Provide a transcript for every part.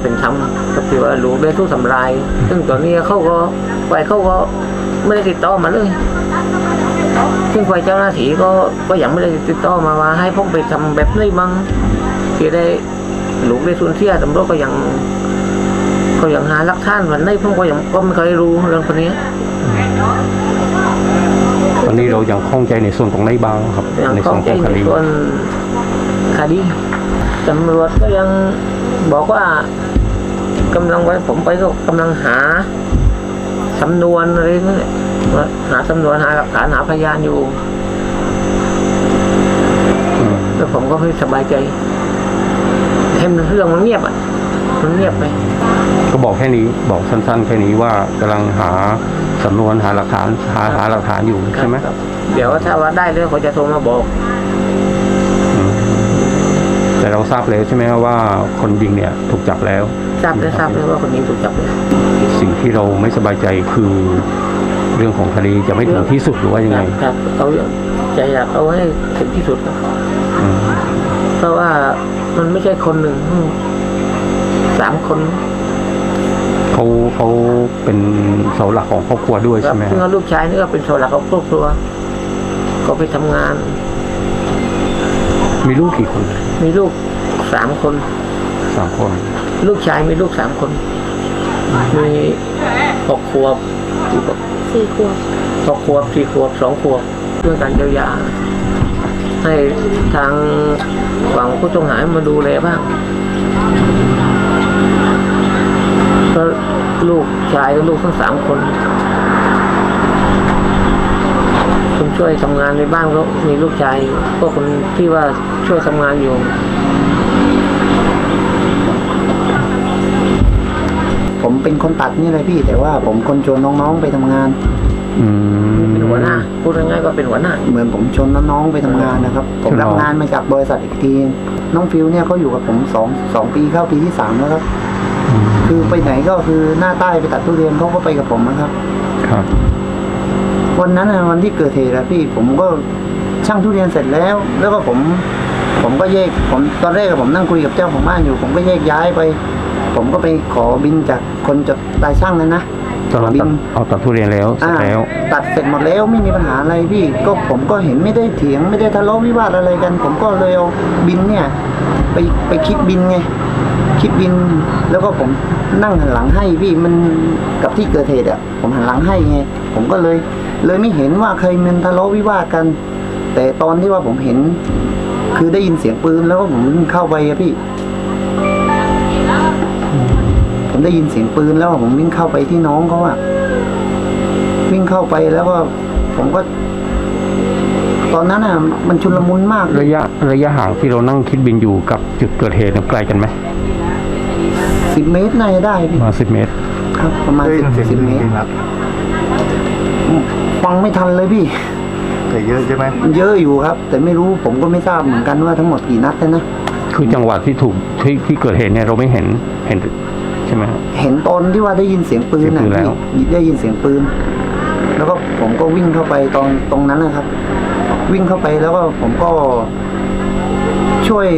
ไม่มีความเป็นธรรมก็คือว่าลูกได้ทุกข์ทำลายซึ่งตอนนี้เขาก็ฝ่ายเขาก็ไม่ได้ติดต่อมาเลยซึ่งฝ่ายเจ้าหน้าที่ก็ก็ยังไม่ได้ติดต่อมาว่า ให้ผมไปทำแบบนี้มั้งที่ได้ลูกได้สูญเสียตำรวจก็ยังก็ยังหาหลักฐานวันนี้ผมก็ยังก็ไม่เคยรู้เรื่องคนนี้ตอนนี้เรายังข้องใจในส่วนของในบ้างครับยังในข้ส่อวงนใจของคในดีส่วนคดีตำรวจก็ยังบอกว่า กำลังไว้ผมไปก็กำลังหาสำนวนอะไรนั่นแหละว่าหาสำนวนหาหลักฐานหาพยานอยู่อืมแล้วผมก็ไม่สบายใจให้มันเรื่องมันเงียบอะมันเงียบไปก็บอกแค่นี้บอกสั้น ๆ แค่นี้ว่ากำลังหาสำนวนหาหลักฐานหาหาหลักฐานอยู่ใช่ไหมครับเดี๋ยวถ้าว่าได้เลยเขาจะโทรมาบอกอืมแต่เราทราบแล้วใช่ไหมว่าคนยิงเนี่ยถูกจับแล้ว ทราบเลยทราบเลยว่าคนนี้ถูกจับเลยสิ่งที่เราไม่สบายใจคือเรื่องของคดีจะไม่ถึงที่สุดหรือว่ายังไงครับเขาใจอยากเอาให้ถึงที่สุดครับอืมเพราะว่ามันไม่ใช่คนหนึ่งอืมสามคนเขาเขาเป็นเสาหลักของครอบครัวด้วยครัใช่ไหมซึ่งลูกชายนี่ก็เป็นโซหลักของครอบครัวเขาไปทำงาน มีลูกกี่คน มีลูกสามคนสามคน ลูกชายมีลูกสามคน มีหกขวบสี่ขวบหกขวบสี่ขวบสองขวบเรื่องการเยียวยา ให้ทางฝั่งผู้ต้องหามาดูแลบ้างก็ลูกชายกับลูกทั้งสามคนคนช่วยทำงานในบ้านก็มีลูกชายก็คนที่ว่าช่วยทำงานอยู่ ผมเป็นคนตัดนี่เลยพี่ แต่ว่าผมคนชวนน้องๆไปทำงาน อืมเป็นหัวหน้าพูดง่ายๆก็เป็นหัวหน้า เหมือนผมชวนน้องๆไปทำงานนะครับ ผมรับงานมาจากบริษัทอีกที น้องฟิวเนี่ยเขาอยู่กับผมสองสองปีเข้าปีที่สามแล้วครับอืมคือไปไหนก็คือหน้าใต้ไปตัดทุเรียนเขาก็ไปกับผมนะครับ ครับ วันนั้นน่ะวันที่เกิดเหตุอะพี่ผมก็ช่างทุเรียนเสร็จแล้ว แล้วก็ผม ผมก็แยกผมตอนแรกอะผมนั่งคุยกับเจ้าของบ้านอยู่ ผมก็แยกย้ายไป ผมก็ไปขอบินจากคนจดรายช่างนั้นนะตอนนั้นตัดเอาตัดทุเรียนแล้วเสร็จอ่าแล้ว ตัดเสร็จหมดแล้วไม่มีปัญหาอะไรพี่ ก็ผมก็เห็นไม่ได้เถียงไม่ได้ทะเลาะวิวาทอะไรกัน ผมก็เลยเอาบินเนี่ย ไปไปคิดบินไงคิดบิน แล้วก็ผมนั่งหันหลังให้พี่มันกับที่เกิดเหตุอะผมหันหลังให้ไงผมก็เลย เลยไม่เห็นว่าใครมันทะเลาะวิวาทกัน แต่ตอนที่ว่าผมเห็น คือได้ยินเสียงปืนแล้วก็ผมเข้าไปอะพี่ ผมได้ยินเสียงปืนแล้วผมวิ่งเข้าไปที่น้องเขาอะวิ่งเข้าไปแล้วก็ผมก็ ตอนนั้นอะมันชุลมุนมากระยะระยะห่างที่เรานั่งคิดบินอยู่กับจุดเกิดเหตุเนี่ยไกลกันไหมสิบเมตรน่าจะได้พี่ประมาสิบเมตร ครับ ประมาณสิบสิบเมตรฟังไม่ทันเลยพี่ แต่เยอะใช่ไหมเยอะอยู่ครับ แต่ไม่รู้ผมก็ไม่ทราบเหมือนกันว่าทั้งหมดกี่นัดนะคือจังหวะที่ถูกที่ที่เกิดเหตุเนี่ยเราไม่เห็นเห็นใช่ไหมเห็นตอนที่ว่าได้ยินเสียงปืนเสียงปืนแล้วพี่ได้ยินเสียงปืน แล้วก็ผมก็วิ่งเข้าไปตรงตรงนั้นนะครับ วิ่งเข้าไปแล้วก็ผมก็ ช่วย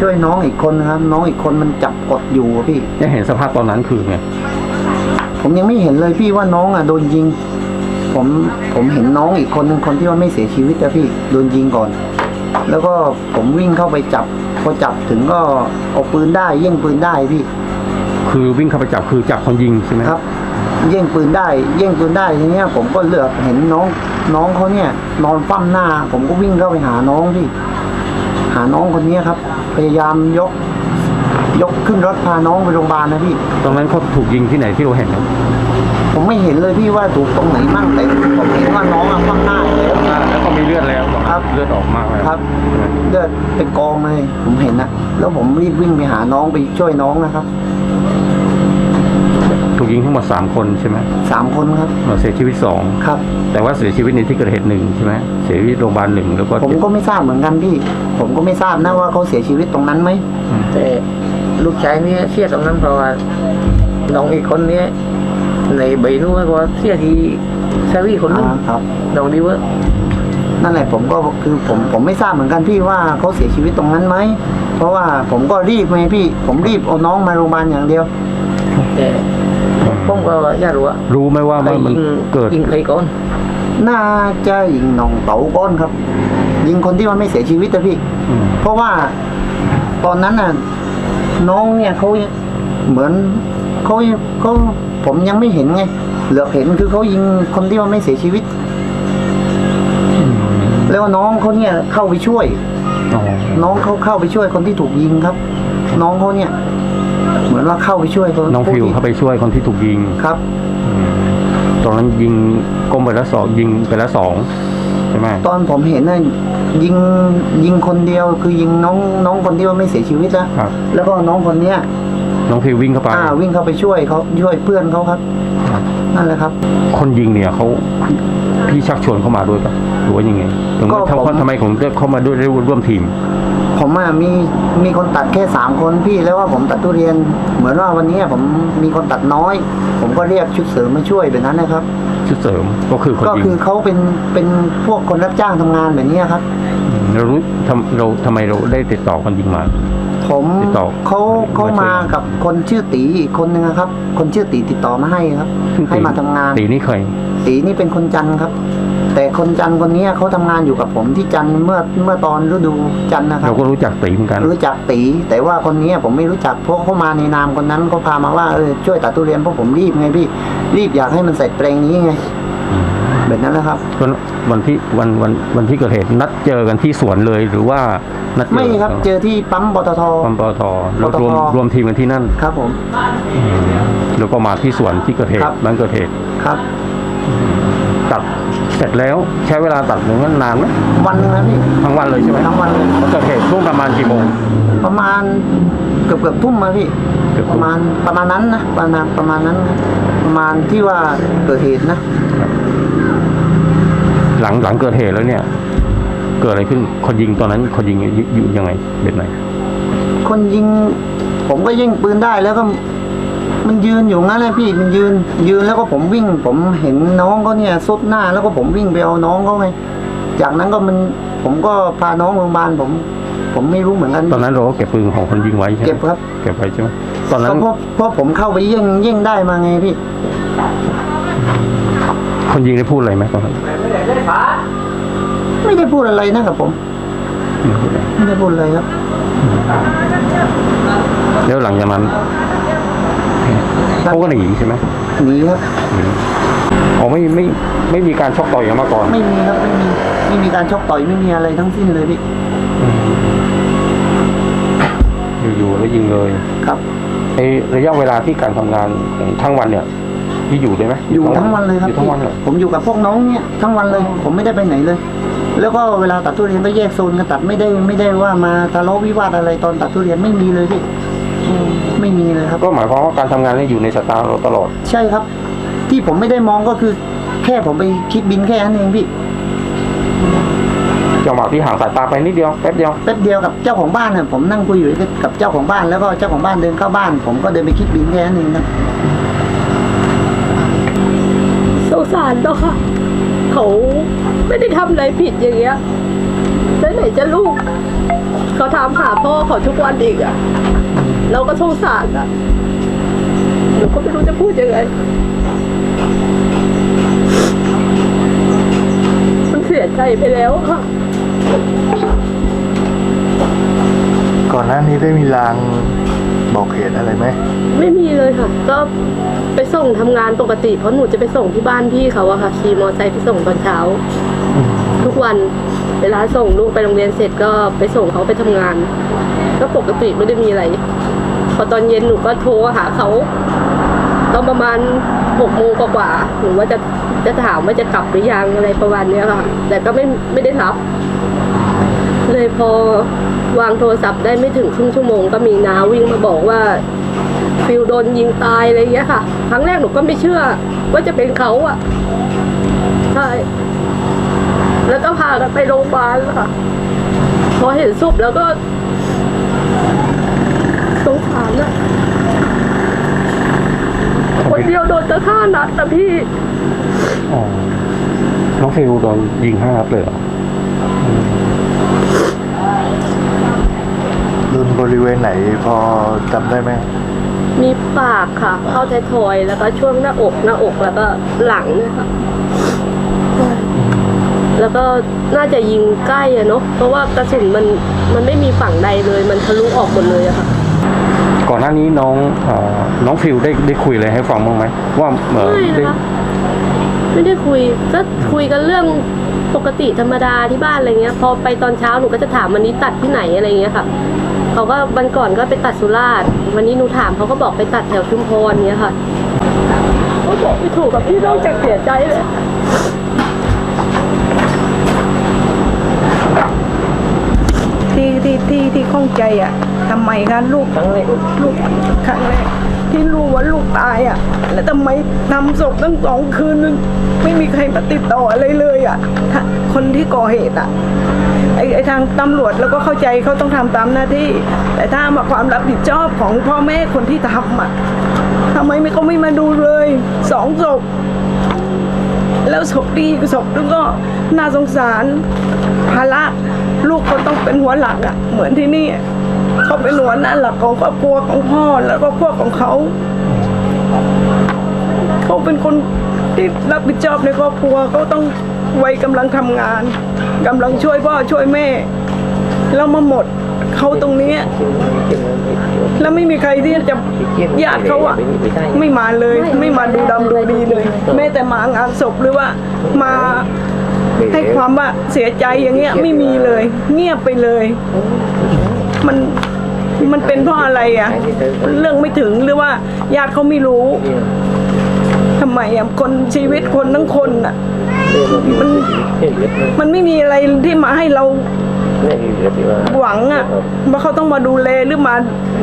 ช่วยน้องอีกคนนะครับ น้องอีกคนมันจับกดอยู่อะพี่ได้เห็นสภาพตอนนั้นคือไงผมยังไม่เห็นเลยพี่ว่าน้องอะโดนยิง ผมผมเห็นน้องอีกคนหนึงคนที่ว่าไม่เสียชีวิตอะพี่โดนยิงก่อน แล้วก็ผมวิ่งเข้าไปจับพอจับถึงก็เอาปืนได้แย่งปืนได้พี่ คือวิ่งเข้าไปจับคือจับคนยิงใช่ไหมครับแย่งปืนได้แย่งปืนได้ทีเนี้ย ผมก็เลือกเห็นน้องน้องเขาเนี่ย นอนคว่ำหน้า ผมก็วิ่งเข้าไปหาน้องพี่หาน้องคนเนี้ยครับ พยายามยก ยกขึ้นรถพาน้องไปโรงพยาบาลนะพี่ ตรงนั้นเขาถูกยิงที่ไหนที่เราเห็นครับผมไม่เห็นเลยพี่ว่าถูกตรงไหนมั่งแต่ผมเห็นว่าน้องอะคว่ำหน้าอยู่แล้วแล้วก็มีเลือดแล้วครับเลือดออกมากแล้วครับเลือดเป็นกองเลยผมเห็นนะแล้วผมรีบวิ่งไปหาน้องไปช่วยน้องนะครับ ถูกยิงทั้งหมดสามคนใช่ไหมสามคนครับเราเสียชีวิตสองครับ แต่ว่าเสียชีวิตในที่เกิดเหตุหนึ่งใช่ไหมเสียชีวิตโรงพยาบาลหนึ่งแล้วก็ผมก็ไม่ทราบเหมือนกันพี่ ผมก็ไม่ทราบนะว่าเขาเสียชีวิตตรงนั้นไหมแต่ลูกชายเนี่ยเสียตรงนั้นเพราะว่าน้องอีกคนเนี้ยในใบนู้นก็เสียทีซาวีคนนึงอ่าครับน้องดีเวอร์นั่นแหละผมก็คือผมผมไม่ทราบเหมือนกันพี่ว่าเขาเสียชีวิตตรงนั้นไหมเพราะว่าผมก็รีบไงพี่ ผมรีบเอาน้องมาโรงพยาบาลอย่างเดียวแต่ ผมก็อยากรู้ว่ารู้ไหมว่าใครมันยิงเกิดยิงใครก่อนน่าจะยิงน้องเต๋าก้อนครับ ยิงคนที่ว่าไม่เสียชีวิตนะพี่อืมเพราะว่าตอนนั้นน่ะน้องเนี่ยเขาเหมือนเขาเขาผมยังไม่เห็นไงเหลือบเห็นคือเขายิงคนที่ว่าไม่เสียชีวิต แล้วน้องเขาเนี่ยเข้าไปช่วยอ๋อน้องเขาเข้าไปช่วยคนที่ถูกยิงครับ น้องเขาเนี่ยเห มือนว่าเข้าไปช่วยคนน้องฟิวผู้ที่เข้าไปช่วยคนที่ถูกยิงครับตอนนั้นยิงก้มไปแล้วสองยิงไปแล้วสองใช่ไหมตอนผมเห็นน่ะยิงยิงคนเดียวคือยิงน้องน้องคนที่ว่าไม่เสียชีวิตนะครับแล้วก็น้องคนเนี้ยน้องฟิววิ่งเข้าไปอ่าวิ่งเข้าไปช่วยเขาช่วยเพื่อนเขาครับครับนั่นแหละครับ คนยิงเนี่ยเขาพี่ชักชวนเข้ามาด้วยปะหรือว่ายังไงถึงก็ว่าผมทำไมผมได้เข้ามาด้วยได้ร่วมทีม ผมอะมีมีคนตัดแค่สามคนพี่แล้วว่าผมตัดทุเรียน เหมือนว่าวันนี้ผมมีคนตัดน้อย ผมก็เรียกชุดเสริมมาช่วยแบบนั้นนะครับ ชุดเสริมก็คือคนก็ยิงคือเขาเป็นเป็นพวกคนรับจ้างทำงานแบบนี้ครับ เรารู้ทำเราทำไมเราได้ติดต่อคนยิงมา ผมติดต่อเขาเขามาช่วย มากับคนชื่อตีอีกคนนึงอะครับ คนชื่อตีติดต่อมาให้ครับซึ่งให้มาทำงานตีนี่เคยตีนี่เป็นคนจันทร์ครับ แต่คนจันทร์คนนี้เขาทำงานอยู่กับผมที่จันทร์เมื่อเมื่อตอนฤดูจันทร์นะครัเราบก็รู้จักตีเหมือนกัน รู้จักตี แต่ว่าคนนี้ผมไม่รู้จักเพราะเขามาในนามคนนั้นเขาพามาว่าเออช่วยตัดทุเรียนเพราะผมรีบไงพี่รีบอยากให้มันเสร็จแปลงนี้ไงแบบนั้นแหละครับวันวันที่วันวันวันที่เกิดเหตุนัดเจอกันที่สวนเลยหรือว่านัดเจอไม่ครับ เจอที่ปั๊มปตทปั๊มปตทเรารวมปตทรวมทีมกันที่นั่นครับผมแล้วก็มาที่สวนที่เกิดเหครัตุบนั้นเกิดเหตุครับ ตัด เสร็จแล้วใช้เวลาตัดหนึ่งนานไหมวันหนึงนะพี่ทั้งวันเลยใช่ไหมทั้งวันเลยเกิดเหตุช่วงประมาณกี่โมง ประมาณเกือบเกือบทุ่มมาพี่เกือบปทุ่มระมาณประมาณนั้นนะประมาณประมาณนั้นนะประมาณที่ว่าเกิดเหตุนะหลังหลังเกิดเหตุแล้วเนี่ย เกิดอะไรขึ้นคนยิงตอนนั้นคนยิงอยู่อยู่ยังไงเป็นไหนคนยิงผมก็ยิงปืนได้แล้วก็ มันยืนอยู่งั้นเลยพี่มันยืน ยืนแล้วก็ผมวิ่ง ผมเห็นน้องเขาเนี่ยซุดหน้าแล้วก็ผมวิ่งไปเอาน้องเขาไงจากนั้นก็มันผมก็พาน้องโรงพยาบาลผม ผมไม่รู้เหมือนกันตอนนั้นเราก็เก็บปืนของคนยิงไว้ใช่ไหมเก็บครับเก็บไว้ใช่ไหมตอนนั้นก็เพราะเพราะผมเข้าไปยิงยิงได้มาไงพี่ คนยิงได้พูดอะไรไหมตอนนั้นไม่ได้พูดอะไรนะครับผม ไม่ได้พูดอะไรครับ แล้วหลังจากนั้น เขาก็หนีใช่ไหมหนีครับอ๋อไม่ไม่ไม่มีการชกต่อยกันมาก่อน ไม่มีครับไม่มีไม่มีการชกต่อยไม่มีอะไรทั้งสิ้นเลยพี่อยู่ๆแล้วยิงเลยครับไอระยะเวลาที่การทำงานของทั้งวันเนี่ยที่อยู่ได้ไหมอยู่ทั้งวันเลยครับอยู่ทั้งวันเลยผมอยู่กับพวกน้องเนี่ยทั้งวันเลย ผมไม่ได้ไปไหนเลย แล้วก็เวลาตัดทุเรียนก็แยกโซนกันตัดไม่ได้ไม่ได้ว่ามาทะเลาะวิวาทอะไรตอนตัดทุเรียนไม่มีเลยพี่ อืมไม่มีเลยครับ ก็หมายความว่าการทำงานเนี่ยอยู่ในสายตาเราตลอด ใช่ครับ ที่ผมไม่ได้มองก็คือ แค่ผมไปคิดบินแค่นั้นเองพี่จังหวะที่ห่างสายตาไปนิดเดียวแป๊บเดียว แป๊บเดียวกับเจ้าของบ้านน่ะผมนั่งคุยอยู่กับเจ้าของบ้านแล้วก็เจ้าของบ้านเดินเข้าบ้าน ผมก็เดินไปคิดบินแค่นั้นเองครับ สงสารเนาะค่ะเขาไม่ได้ทำอะไรผิดอย่างเงี้ยแล้วไหนจะลูก เขาถามหาพ่อเขาทุกวันอีกอะ เราก็สงสารอะหนูก็ไม่รู้จะพูดยังไง มันเสียใจไปแล้วค่ะ ก่อนหน้านี้ได้มีลางบอกเหตุอะไรไหมไม่มีเลยค่ะ ก็ไปส่งทำงานปกติ เพราะหนูจะไปส่งที่บ้านพี่เขาอะค่ะขี่มอเตอร์ไซค์ไปส่งตอนเช้าทุกวันเวลาส่งลูกไปโรงเรียนเสร็จก็ไปส่งเขาไปทำงาน ก็ปกติไม่ได้มีอะไร พอตอนเย็นหนูก็โทรหาเขาตอนประมาณหกโมงกว่าหนูว่าจะจะถามว่าจะกลับหรือยังอะไรประมาณนี้ค่ะ แต่ก็ไม่ไม่ได้รับ เลยพอวางโทรศัพท์ได้ไม่ถึงครึ่งชั่วโมงก็มีน้าวิ่งมาบอกว่าฟิลโดนยิงตายอะไรอย่างเงี้ยค่ะ ครั้งแรกหนูก็ไม่เชื่อ ว่าจะเป็นเขาอะใช่แล้วก็พากันไปโรงพยาบาลค่ะ พอเห็นศพแล้วก็ งสารอะคนเดียวโดนจะฆ่านัดนะพี่อ๋อน้องฟิวโดนยิงห้านัดเลยเหรอรุนบริเวณไหนพอจำได้ไหมมีปากค่ะ เข้าไทยทอยแล้วก็ช่วงหน้าอกหน้าอกแล้วก็หลังเนะคะแล้วก็น่าจะยิงใกล้อะเนาะเพราะว่ากระสุนมันมันไม่มีฝั่งใดเลย มันทะลุออกหมดเลยอะค่ะ ก่อนหน้านี้น้องเอ่อน้องฟิลได้ได้คุยอะไรให้ฟังบ้างไหมว่าเอ่อไม่ได้นะคะไม่ได้คุยก็คุยกันเรื่องปกติธรรมดาที่บ้านอะไรเงี้ย พอไปตอนเช้าหนูก็จะถามวันนี้ตัดที่ไหนอะไรเงี้ยค่ะเขาก็วันก่อนก็ไปตัดสุราษฎร์วันนี้หนูถามเขาก็บอกไปตัดแถวชุมพรเงี้ยค่ะเขาบอกไม่ถูกกับพี่นอกจากเสียใจเลย ที่ที่ที่ข้องใจอะทำไมคะลูกครั้งแรกลูกครั้งแรกที่รู้ว่าลูกตายอะ แล้วทำไมนำศพตั้งสองคืนนึงไม่มีใครมาติดต่ออะไรเลยอะคนที่ก่อเหตุอะไอ้ไอ้ทางตำรวจแล้วก็เข้าใจเขาต้องทำตามหน้าที่ แต่ถ้ามาความรับผิดชอบของพ่อแม่คนที่ทำอะทำไมไม่เขาไม่มาดูเลยสองศพแล้วศพดีอีกศพนึงก็น่าสงสารภาระ ลูกก็ต้องเป็นหัวหลักอะ่ะ เหมือนที่นี่เขาเป็นหัวหน้าหลักของครอบครัวของพ่อแล้วก็พวกของเขาเขาเป็นคนที่รับผิดชอบในครอบครัวเขาต้องวัยกำลังทำงานกำลังช่วยพ่อช่วยแม่แล้วมาหมดเขาตรงเนี้ แล้วไม่มีใครที่จะญาติเขาอะไม่มาเลย ไม่มาดูดำดูดีเลย แม้แต่มางานศพหรือว่ามา ให้ความว่าเสียใจอย่างเงี้ยไม่มีเลย เงียบไปเลย มันมันเป็นเพราะอะไรอะเรื่องไม่ถึงหรือว่าญาติเขาไม่รู้ทำไมอะคนชีวิตคนทั้งคนอะมันมันไม่มีอะไรที่มาให้เราหวังอะว่าเขาต้องมาดูแลหรือมา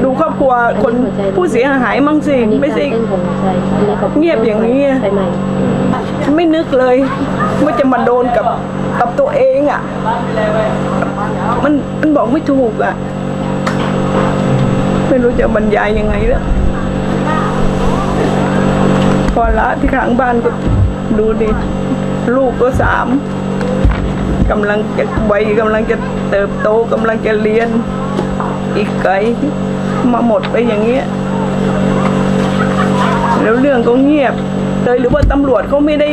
ดูครอบครัวคนผู้เสียหายมั่งสิไม่ใช่เงียบอย่างนี้อะ ไม่นึกเลยว่าจะมาโดนกับกับตัวเองอะมันมันบอกไม่ถูกอะไม่รู้จะบรรยายยังไงแล้วพอละที่ข้างบ้านก็ดูดิลูกก็สามกำลังจะวัยกำลังจะเติบโตกำลังจะเรียน อีกไกลมาหมดไปอย่างเงี้ยแล้วเรื่องก็เงียบ เลยหรือว่าตำรวจเขาไม่ได้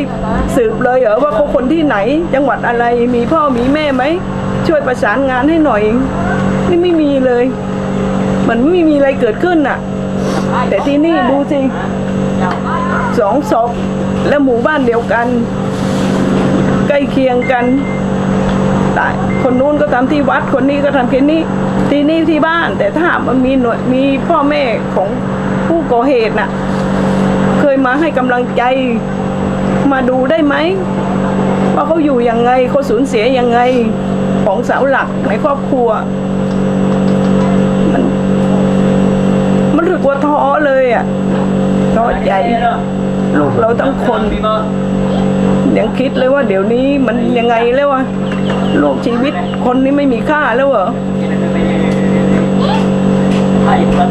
สืบเลยเหรอว่าเขาคนที่ไหน จังหวัดอะไรมีพ่อมีแม่ไหมช่วยประสานงานให้หน่อยนี่ไม่มีเลยเหมันไม่มีอะไรเกิดขึ้นน่ะ แต่ที่นี่ดูสิสองศพและหมู่บ้านเดียวกัน ใกล้เคียงกันตายคนนู้นก็ทำที่วัดคนนี้ก็ทำที่นี่ที่นี่ที่บ้าน แต่ถ้าหากมันมีหน่วยมีพ่อแม่ของผู้ก่อเหตุน่ะ เคยมาให้กำลังใจ มาดูได้ไหมว่าเขาอยู่ยังไงเขาสูญเสียยังไงของเสาหลักในครอบครัว มันมันรู้สึกว่าท้อเลยอะท้อใจลูกเราทั้งคนยังคิดเลยว่าเดี๋ยวนี้มันยังไงแล้ววะลูกชีวิตคนนี้ไม่มีค่าแล้วเหรอ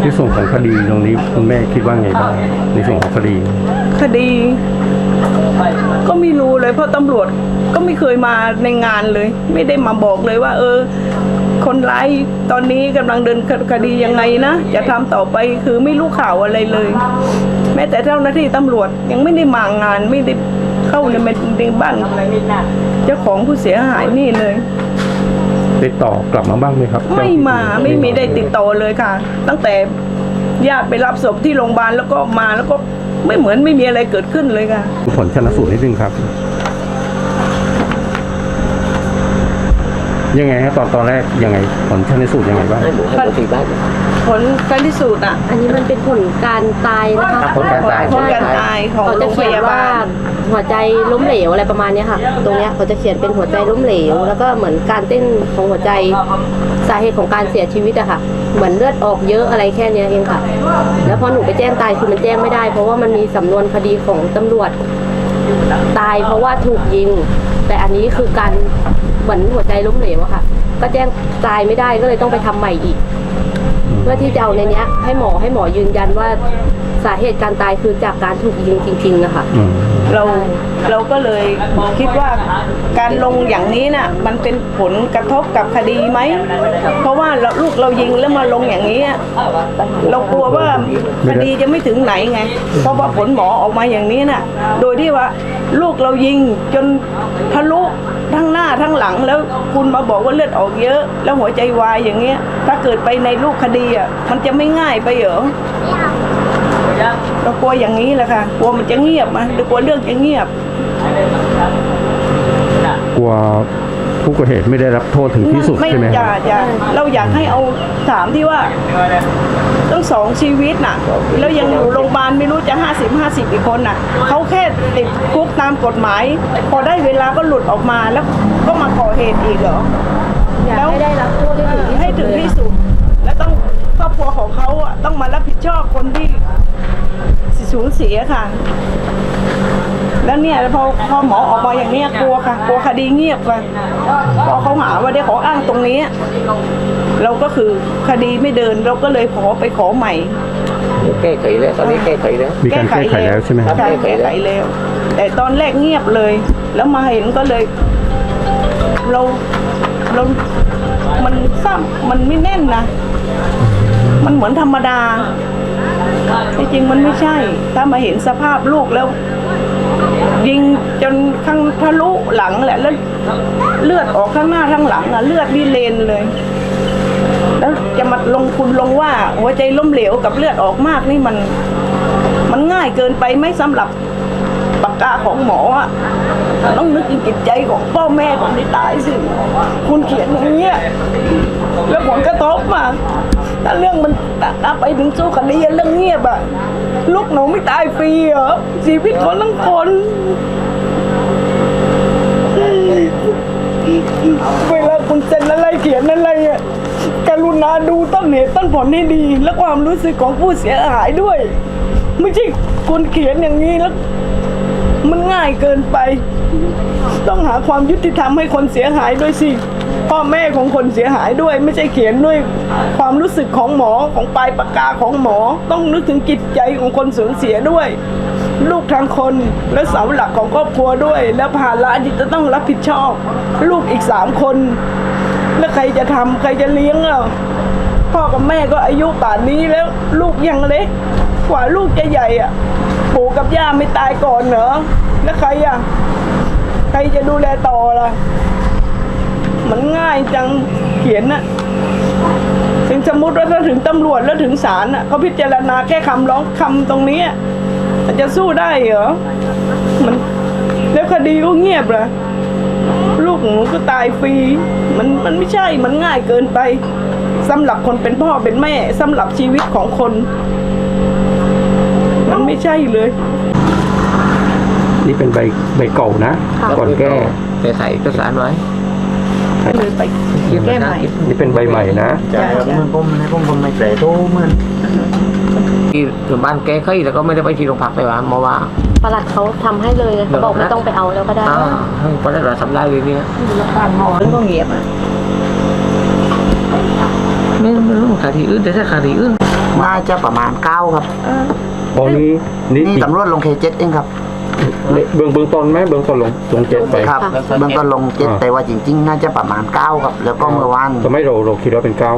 ในส่วนของคดีตรงนี้คุณแม่คิดว่าไงบ้างในส่วนของคดี คดี ก็ไม่รู้เลยเพราะตำรวจก็ไม่เคยมาในงานเลย ไม่ได้มาบอกเลยว่า เออ คนร้ายตอนนี้กำลังเดินคดียังไงนะจะทำต่อไปคือไม่รู้ข่าวอะไรเลย แม้แต่เจ้าหน้าที่ตำรวจยังไม่ได้มางานไม่ได้เข้าในในบ้านเจ้าของผู้เสียหายนี่เลย ติดต่อกลับมาบ้างไหมครับไม่มาไม่มีได้ติดต่อเลยค่ะ ตั้งแต่ญาติไปรับศพที่โรงพยาบาลแล้วก็มาแล้วก็ไม่เหมือนไม่มีอะไรเกิดขึ้นเลยค่ะ ผลชนสูตรนิดนึงครับ ยังไงฮะตอนตอนแรกยังไงผลชนสูตรยังไงบ้างให้หมูให้หมูสี่บ้าน ผลการพิสูจน์อะอันนี้มันเป็นผลการตายนะคะผลการตาย ผลการตายของเขาโรจะงพเขียนยาว่าบาล หัวใจล้มเหลวอะไรประมาณเนี้ยค่ะ ตรงเนี้ยเขาจะเขียนเป็นหัวใจล้มเหลว แล้วก็เหมือนการเต้นของหัวใจสาเหตุของการเสียชีวิตอะค่ะ เหมือนเลือดออกเยอะอะไรแค่เนี้ยเองค่ะ แล้วพอหนูไปแจ้งตายคือมันแจ้งไม่ได้ เพราะว่ามันมีสำนวนคดีของตำรวจ ตายเพราะว่าถูกยิง แต่อันนี้คือการเหมือนหัวใจล้มเหลวอะค่ะ ก็แจ้งตายไม่ได้ก็เลยต้องไปทำใหม่อีก เพื่อที่จะเอาในเนี้ย ให้หมอให้หมอยืนยันว่า สาเหตุการตายคือจากการถูกยิงจริงๆอะค่ะ อืม เราเราก็เลยคิดว่าการลงอย่างนี้น่ะมันเป็นผลกระทบกับคดีไหม เพราะว่าเราลูกเรายิงแล้วมาลงอย่างนี้อะเรากลัวว่าคดีจะไม่ถึงไหนไง เพราะว่าผลหมอออกมาอย่างนี้น่ะ โดยที่ว่าลูกเรายิงจนทะลุทั้งหน้าทั้งหลังแล้วคุณมาบอกว่าเลือดออกเยอะ แล้วหัวใจวายอย่างเงี้ย ถ้าเกิดไปในรูปคดีอะมันจะไม่ง่ายไปเหรอ เรากลัวอย่างนี้แหละค่ะกลัวมันจะเงียบมาหรือกลัวเรื่องจะเงียบกลัวผู้ก่อเหตุไม่ได้รับโทษถึงที่สุดใช่ไหมคอย่ารับอย่าเราอยากให้เอาถามที่ว่าตั้งสองชีวิตน่ะ แล้วยังอยู่โรงพยาบาลไม่รู้จะห้าสิบห้าสิบอีกคนน่ะเขาแค่ติดคุกตามกฎหมาย พอได้เวลาก็หลุดออกมาแล้วก็มาก่อเหตุอีกเหรออยากให้ได้รับโทษให้ถึงที่สุดให้ถึงเลยที่สุดและต้องครอบครัวของเขาอะต้องมารับผิดชอบคนที่ สูญเสียค่ะ แล้วเนี่ยพอพอหมอออกมาอย่างเนี้ยกลัวค่ะ กลัวคดีเงียบค่ะพอเขาหาว่าได้ขออ้างตรงนี้ เราก็คือคดีไม่เดินเราก็เลยขอไปขอใหม่แก้ไขแล้วตอนนี้แก้ไขแล้วมีการแก้ไขแล้วใช่ไหมครับใช่แก้ไขแล้ว แต่ตอนแรกเงียบเลย แล้วมาเห็นก็เลย เราเรา มันซ้ำมันไม่แน่นนะ มันเหมือนธรรมดา ที่จริงมันไม่ใช่ ถ้ามาเห็นสภาพลูกแล้ว ยิงจนข้างทะลุหลังแหละแล้วเลือดออกข้างหน้าข้างหลังอะเลือดนี่เลนเลย แล้วจะมาลงทุนลงว่าหัวใจล้มเหลวกับเลือดออกมากนี่มัน มันง่ายเกินไปไหมสำหรับปากกาของหมออะต้องนึกถึงจิตใจของพ่อแม่ของที่ตายสิ คุณเขียนอย่างเงี้ยแล้วผลกระทบมา ถ้าเรื่องมันถ้าไปถึงสู้คดีเรื่องเงียบอะลูกหนูไม่ตายฟรีเหรอชีวิตคนทั้งคนเวลาคุณเซ็นอะไรเขียนอะไรอะกรุณาดูต้นเหตุต้นผลให้ดี และความรู้สึกของผู้เสียหายด้วย ไม่ใช่คุณเขียนอย่างนี้แล้ว มันง่ายเกินไป ต้องหาความยุติธรรมให้คนเสียหายด้วยสิ พ่อแม่ของคนเสียหายด้วย ไม่ใช่เขียนด้วยความรู้สึกของหมอของปลายปากกาของหมอ ต้องนึกถึงจิตใจของคนสูญเสียด้วย ลูกทางคนและเสาหลักของครอบครัวด้วย และภาระที่จะต้องรับผิดชอบ ลูกอีกสามคน แล้วใครจะทำใครจะเลี้ยงอะพ่อกับแม่ก็อายุป่านนี้แล้วลูกยังเล็ก กว่าลูกจะใหญ่อะปู่กับย่าไม่ตายก่อนเหรอแล้วใครอะใครจะดูแลต่อล่ะ มันง่ายจังเขียนน่ะถึงสมมติว่าถ้าถึงตำรวจแล้วถึงศาลน่ะเขาพิจารณาแค่คำร้องคำตรงนี้อะมันจะสู้ได้เหรอมันแล้วคดีก็เงียบเหรอลูกหนูก็ตายฟรีมันมันไม่ใช่มันง่ายเกินไปสำหรับคนเป็นพ่อเป็นแม่สำหรับชีวิตของคน มันไม่ใช่เลย นี่เป็นใบใบเก่านะก่อนแก้ไปใส่เอกสารไว้ เลยไปแก้ใหม่นี่เป็นใบใหม่นะใช่ครับเหมือนผมในผมผมไม่แต่โตเหมือนที่ถึงบ้านแก้ไขแล้วก็ไม่ได้ไปที่โรงพักเลยว่าหมอว่าประหลัดเขาทำให้เลยเขาบอกไม่ต้องไปเอาแล้วก็ได้อ่าเพราะฉะนั้นเราทำได้เลยเนี่ยมันก็เงียบอะไม่ไม่รู้คดีอื่นแต่ถ้าคดีอื่นน่าจะประมาณเก้าครับตอนนี้นี่นี่ตำรวจลงเคเจ็ดเองครับ เบื้องเบื้องต้นไหมเบื้องต้นลงลงเจ็ดไป ครับเบื้องต้นลงเจ็ดอ่า แต่ว่าจริงๆ น่าจะประมาณเก้าครับ แล้วก็เมื่อวานทำไมเราเราคิดว่าเป็นเก้า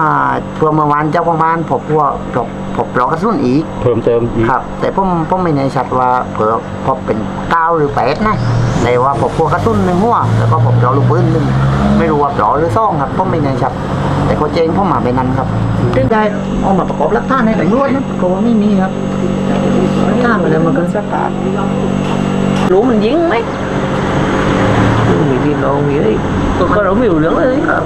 อ่าเพื่อเมื่อวานเจ้าของบ้านพบว่าพบพบปลอกกระสุนอีก เพิ่มเติมอีกครับ แต่ผมผมไม่แน่ชัดว่าเผื่อพบเป็นเก้าหรือแปดนะแต่ว่าพบพวกกระสุนหนึ่งหัวแล้วก็พบปลอกลูกปืนหนึ่งไม่รู้ว่าปลอกหรือซ่องครับผมไม่แน่ชัด แต่เขาเจงผมมาเป็นนั้นครับ ซึ่งได้เอามาประกอบหลักฐานในตำรวจนะเขาว่าไม่มีครับ หลักฐามอะไรมันก็สภาพรู้มันยิงไหมมีพี่น้องมีอะไรก็เราไม่รู้เรื่องเลยครับ